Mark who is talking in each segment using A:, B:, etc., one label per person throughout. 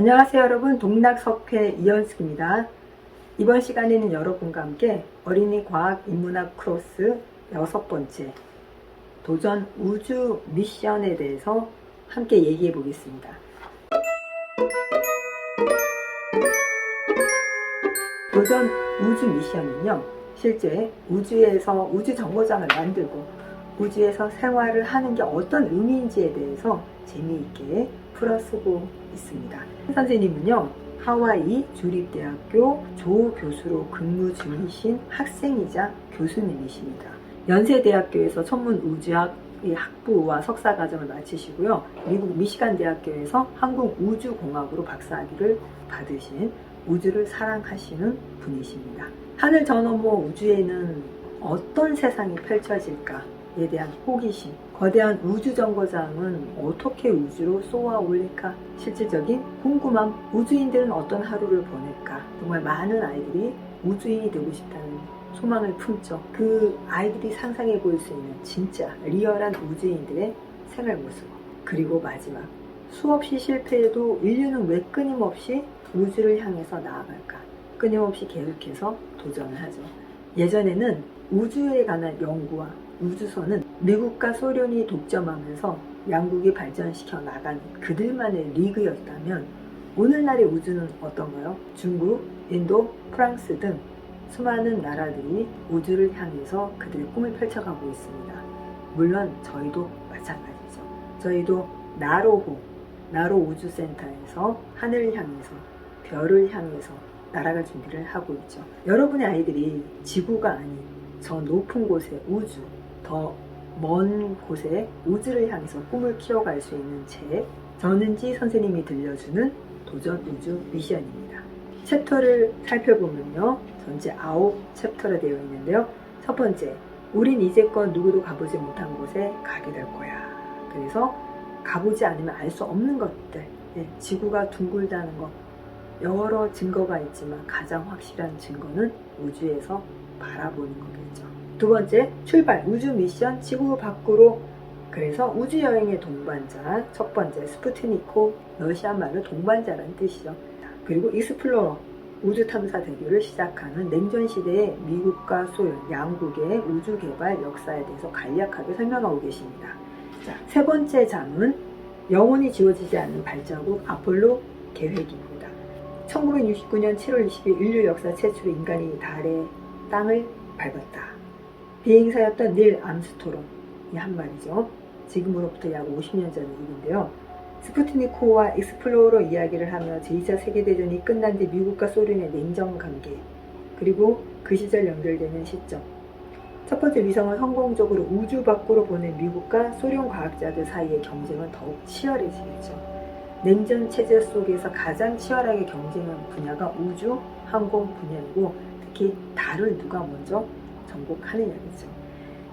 A: 안녕하세요 여러분 동락석회 이현숙입니다. 이번 시간에는 여러분과 함께 어린이 과학 인문학 크로스 여섯 번째 도전 우주 미션에 대해서 함께 얘기해 보겠습니다. 도전 우주 미션은요 실제 우주에서 우주 정거장을 만들고 우주에서 생활을 하는 게 어떤 의미인지에 대해서 재미있게 풀어쓰고 있습니다. 선생님은요, 하와이 주립대학교 조 교수로 근무 중이신 학생이자 교수님이십니다. 연세대학교에서 천문 우주학 학부와 석사 과정을 마치시고요. 미국 미시간 대학교에서 항공 우주공학으로 박사학위를 받으신 우주를 사랑하시는 분이십니다. 하늘 저 너머 우주에는 어떤 세상이 펼쳐질까 에 대한 호기심, 거대한 우주 정거장은 어떻게 우주로 쏘아 올릴까? 실질적인 궁금함, 우주인들은 어떤 하루를 보낼까? 정말 많은 아이들이 우주인이 되고 싶다는 소망을 품죠. 그 아이들이 상상해 볼 수 있는 진짜 리얼한 우주인들의 생활 모습. 그리고 마지막, 수없이 실패해도 인류는 왜 끊임없이 우주를 향해서 나아갈까? 끊임없이 계속해서 도전을 하죠. 예전에는 우주에 관한 연구와 우주선은 미국과 소련이 독점하면서 양국이 발전시켜 나간 그들만의 리그였다면 오늘날의 우주는 어떤가요? 중국, 인도, 프랑스 등 수많은 나라들이 우주를 향해서 그들의 꿈을 펼쳐가고 있습니다. 물론 저희도 마찬가지죠. 저희도 나로호, 나로 우주센터에서 하늘을 향해서 별을 향해서 날아갈 준비를 하고 있죠. 여러분의 아이들이 지구가 아닌 저 높은 곳의 우주, 더 먼 곳에 우주를 향해서 꿈을 키워갈 수 있는 책, 전은지 선생님이 들려주는 도전 우주 미션입니다. 챕터를 살펴보면요. 전체 아홉 챕터로 되어 있는데요. 첫 번째, 우린 이제껏 누구도 가보지 못한 곳에 가게 될 거야. 그래서 가보지 않으면 알 수 없는 것들, 예, 지구가 둥글다는 것, 여러 증거가 있지만 가장 확실한 증거는 우주에서 바라보는 거겠죠. 두 번째, 출발, 우주 미션, 지구 밖으로. 그래서 우주 여행의 동반자, 첫 번째, 스푸트니코, 러시아 말로 동반자라는 뜻이죠. 그리고 익스플로러, 우주 탐사 대교를 시작하는 냉전 시대의 미국과 소련 양국의 우주 개발 역사에 대해서 간략하게 설명하고 계십니다. 자, 세 번째 장은 영원히 지워지지 않는 발자국 아폴로 계획입니다. 1969년 7월 20일 인류 역사 최초로 인간이 달의 땅을 밟았다. 비행사였던 닐 암스토롱이 한 말이죠. 지금으로부터 약 50년 전 일인데요. 스푸트니코와 익스플로러 이야기를 하며 제2차 세계대전이 끝난 뒤 미국과 소련의 냉전 관계 그리고 그 시절 연결되는 시점 첫 번째 위성을 성공적으로 우주 밖으로 보낸 미국과 소련 과학자들 사이의 경쟁은 더욱 치열해지겠죠. 냉전 체제 속에서 가장 치열하게 경쟁한 분야가 우주 항공 분야이고 특히 달을 누가 먼저 정복하느냐겠죠.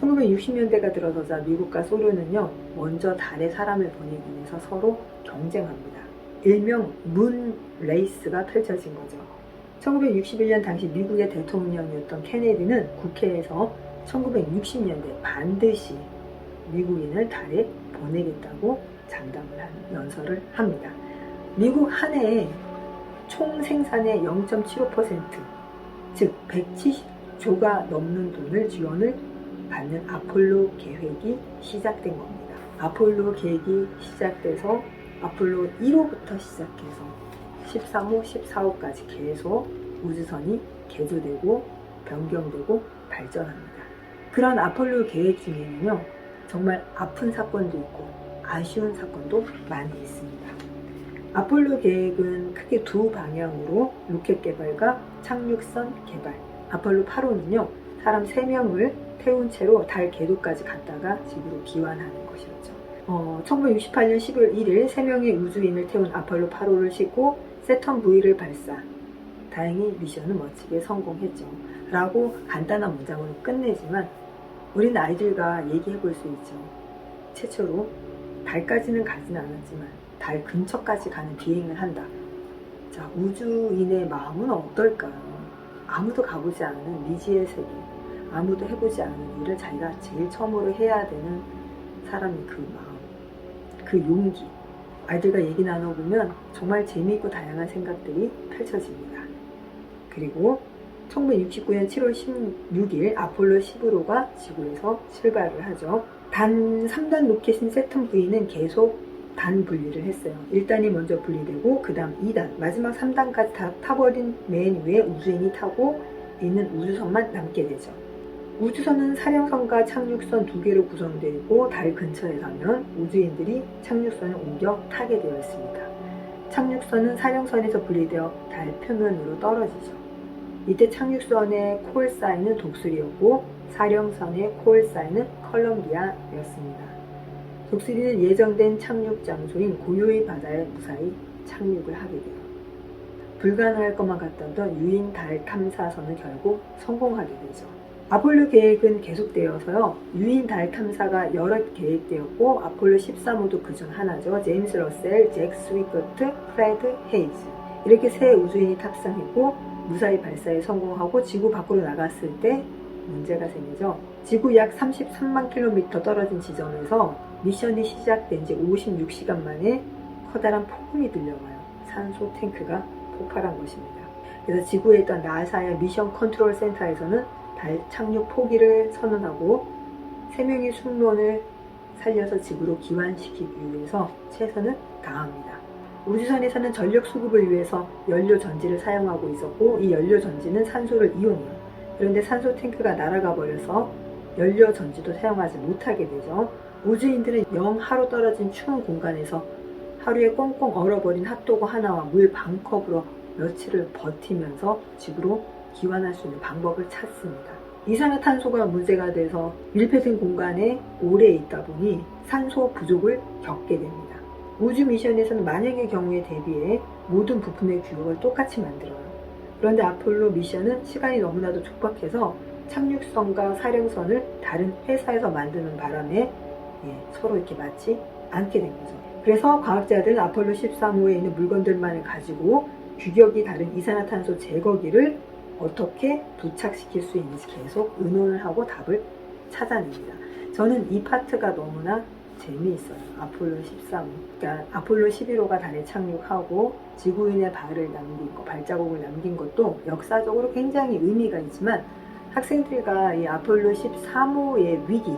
A: 1960년대가 들어서자 미국과 소련은요, 먼저 달에 사람을 보내기 위해서 서로 경쟁합니다. 일명 문 레이스가 펼쳐진 거죠. 1961년 당시 미국의 대통령이었던 케네디는 국회에서 1960년대 반드시 미국인을 달에 보내겠다고 장담을 한 연설을 합니다. 미국 한 해에 총 생산의 0.75%, 즉 170 조가 넘는 돈을 지원을 받는 아폴로 계획이 시작된 겁니다. 아폴로 계획이 시작돼서 아폴로 1호부터 시작해서 13호, 14호까지 계속 우주선이 개조되고 변경되고 발전합니다. 그런 아폴로 계획 중에는요, 정말 아픈 사건도 있고 아쉬운 사건도 많이 있습니다. 아폴로 계획은 크게 두 방향으로 로켓 개발과 착륙선 개발. 아폴로 8호는요, 사람 3명을 태운 채로 달 궤도까지 갔다가 지구로 귀환하는 것이었죠. 어, 1968년 11월 1일 3명의 우주인을 태운 아폴로 8호를 싣고 세턴 V를 발사. 다행히 미션은 멋지게 성공했죠. 라고 간단한 문장으로 끝내지만 우리는 아이들과 얘기해 볼 수 있죠. 최초로 달까지는 가지는 않았지만 달 근처까지 가는 비행을 한다. 자, 우주인의 마음은 어떨까요? 아무도 가보지 않은 미지의 세계, 아무도 해보지 않은 일을 자기가 제일 처음으로 해야 되는 사람의 그 마음, 그 용기. 아이들과 얘기 나눠보면 정말 재미있고 다양한 생각들이 펼쳐집니다. 그리고 1969년 7월 16일 아폴로 11호가 지구에서 출발을 하죠. 단 3단 로켓인 세턴 V는 계속 단 분리를 했어요. 1단이 먼저 분리되고 그 다음 2단, 마지막 3단까지 다 타버린 맨 위에 우주인이 타고 있는 우주선만 남게 되죠. 우주선은 사령선과 착륙선 두 개로 구성되고 달 근처에 가면 우주인들이 착륙선을 옮겨 타게 되어 있습니다. 착륙선은 사령선에서 분리되어 달 표면으로 떨어지죠. 이때 착륙선의 콜사인은 독수리였고 사령선의 콜사인은 컬럼비아였습니다. 독수리는 예정된 착륙 장소인 고요의 바다에 무사히 착륙을 하게 돼요. 불가능할 것만 같던 유인 달 탐사선은 결국 성공하게 되죠. 아폴로 계획은 계속되어서요. 유인 달 탐사가 여러 계획되었고 아폴로 13호도 그중 하나죠. 제임스 러셀, 잭 스위커트, 프레드 헤이즈 이렇게 세 우주인이 탑승했고 무사히 발사에 성공하고 지구 밖으로 나갔을 때 문제가 생기죠. 지구 약 33만 킬로미터 떨어진 지점에서 미션이 시작된 지 56시간 만에 커다란 폭음이 들려와요. 산소 탱크가 폭발한 것입니다. 그래서 지구에 있던 나사의 미션 컨트롤 센터에서는 달 착륙 포기를 선언하고 세 명의 승무원을 살려서 지구로 기환시키기 위해서 최선을 다합니다. 우주선에서는 전력 수급을 위해서 연료 전지를 사용하고 있었고 이 연료 전지는 산소를 이용해요. 그런데 산소 탱크가 날아가 버려서 연료 전지도 사용하지 못하게 되죠. 우주인들은 영하로 떨어진 추운 공간에서 하루에 꽁꽁 얼어버린 핫도그 하나와 물 반 컵으로 며칠을 버티면서 지구로 기환할 수 있는 방법을 찾습니다. 이산화탄소가 문제가 돼서 밀폐된 공간에 오래 있다 보니 산소 부족을 겪게 됩니다. 우주 미션에서는 만약의 경우에 대비해 모든 부품의 규격을 똑같이 만들어요. 그런데 아폴로 미션은 시간이 너무나도 촉박해서 착륙선과 사령선을 다른 회사에서 만드는 바람에 예, 서로 이렇게 맞지 않게 된 거죠. 그래서 과학자들은 아폴로 13호에 있는 물건들만을 가지고 규격이 다른 이산화탄소 제거기를 어떻게 부착시킬 수 있는지 계속 의논을 하고 답을 찾아냅니다. 저는 이 파트가 너무나 재미있어요. 아폴로 13호. 그러니까 아폴로 11호가 달에 착륙하고 지구인의 발을 남긴 거, 발자국을 남긴 것도 역사적으로 굉장히 의미가 있지만 학생들과 이 아폴로 13호의 위기,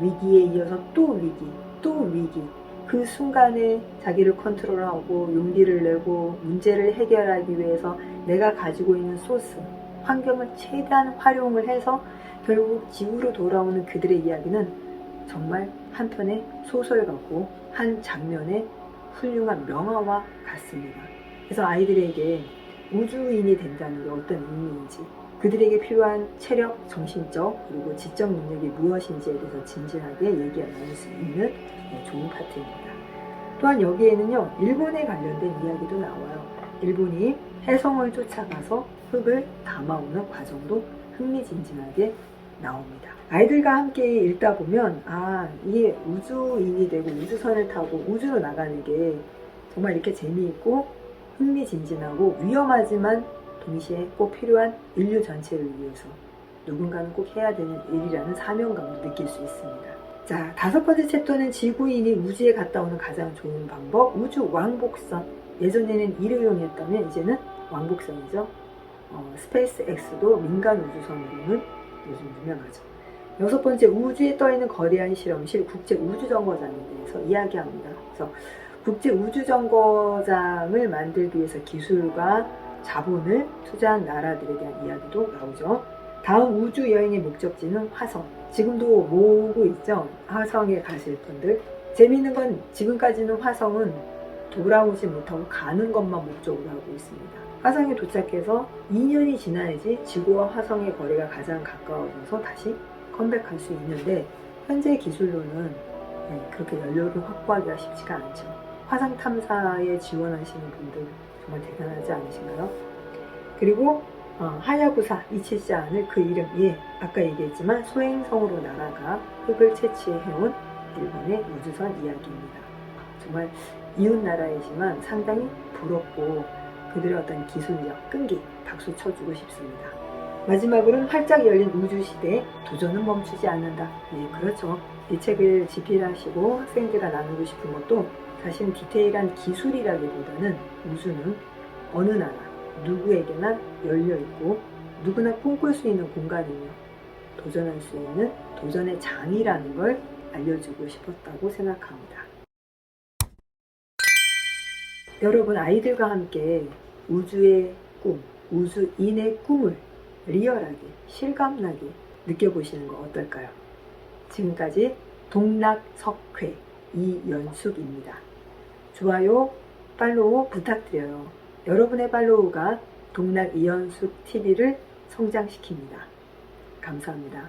A: 위기에 이어서 또 위기, 또 위기. 그 순간에 자기를 컨트롤하고 용기를 내고 문제를 해결하기 위해서 내가 가지고 있는 소스, 환경을 최대한 활용을 해서 결국 지구로 돌아오는 그들의 이야기는 정말 한 편의 소설 같고 한 장면의 훌륭한 명화와 같습니다. 그래서 아이들에게 우주인이 된다는 게 어떤 의미인지 그들에게 필요한 체력, 정신적 그리고 지적 능력이 무엇인지에 대해서 진지하게 얘기 나눌 수 있는 네, 좋은 파트입니다. 또한 여기에는요 일본에 관련된 이야기도 나와요. 일본이 해성을 쫓아가서 흙을 담아오는 과정도 흥미진진하게 나옵니다. 아이들과 함께 읽다 보면 아 이게 우주인이 되고 우주선을 타고 우주로 나가는 게 정말 이렇게 재미있고 흥미진진하고 위험하지만 동시에 꼭 필요한 인류 전체를 위해서 누군가는 꼭 해야 되는 일이라는 사명감을 느낄 수 있습니다. 자, 다섯 번째 챕터는 지구인이 우주에 갔다 오는 가장 좋은 방법, 우주 왕복선. 예전에는 일회용이었다면 이제는 왕복선이죠. 어, 스페이스 X도 민간 우주선으로는 요즘 유명하죠. 여섯 번째, 우주에 떠있는 거대한 실험실 국제 우주정거장에 대해서 이야기합니다. 그래서 국제 우주정거장을 만들기 위해서 기술과 자본을 투자한 나라들에 대한 이야기도 나오죠. 다음 우주 여행의 목적지는 화성. 지금도 모으고 있죠. 화성에 가실 분들. 재미있는 건 지금까지는 화성은 돌아오지 못하고 가는 것만 목적으로 하고 있습니다. 화성에 도착해서 2년이 지나야지 지구와 화성의 거리가 가장 가까워져서 다시 컴백할 수 있는데 현재 기술로는 네, 그렇게 연료를 확보하기가 쉽지가 않죠. 화성 탐사에 지원하시는 분들 정말 대단하지 않으신가요? 그리고 어, 하야부사 274는 그 이름, 예, 아까 얘기했지만 소행성으로 날아가 흙을 채취해온 일본의 우주선 이야기입니다. 정말 이웃 나라이지만 상당히 부럽고 그들의 어떤 기술력, 끈기 박수 쳐주고 싶습니다. 마지막으로는 활짝 열린 우주 시대 도전은 멈추지 않는다. 예, 그렇죠. 이 책을 집필하시고 학생들과 나누고 싶은 것도 사실 디테일한 기술이라기보다는 우주는 어느 나라, 누구에게나 열려있고 누구나 꿈꿀 수 있는 공간이며 도전할 수 있는 도전의 장이라는 걸 알려주고 싶었다고 생각합니다. 여러분 아이들과 함께 우주의 꿈, 우주인의 꿈을 리얼하게, 실감나게 느껴보시는 거 어떨까요? 지금까지 동락석회 이연숙입니다. 좋아요, 팔로우 부탁드려요. 여러분의 팔로우가 동락 이연숙 TV를 성장시킵니다. 감사합니다.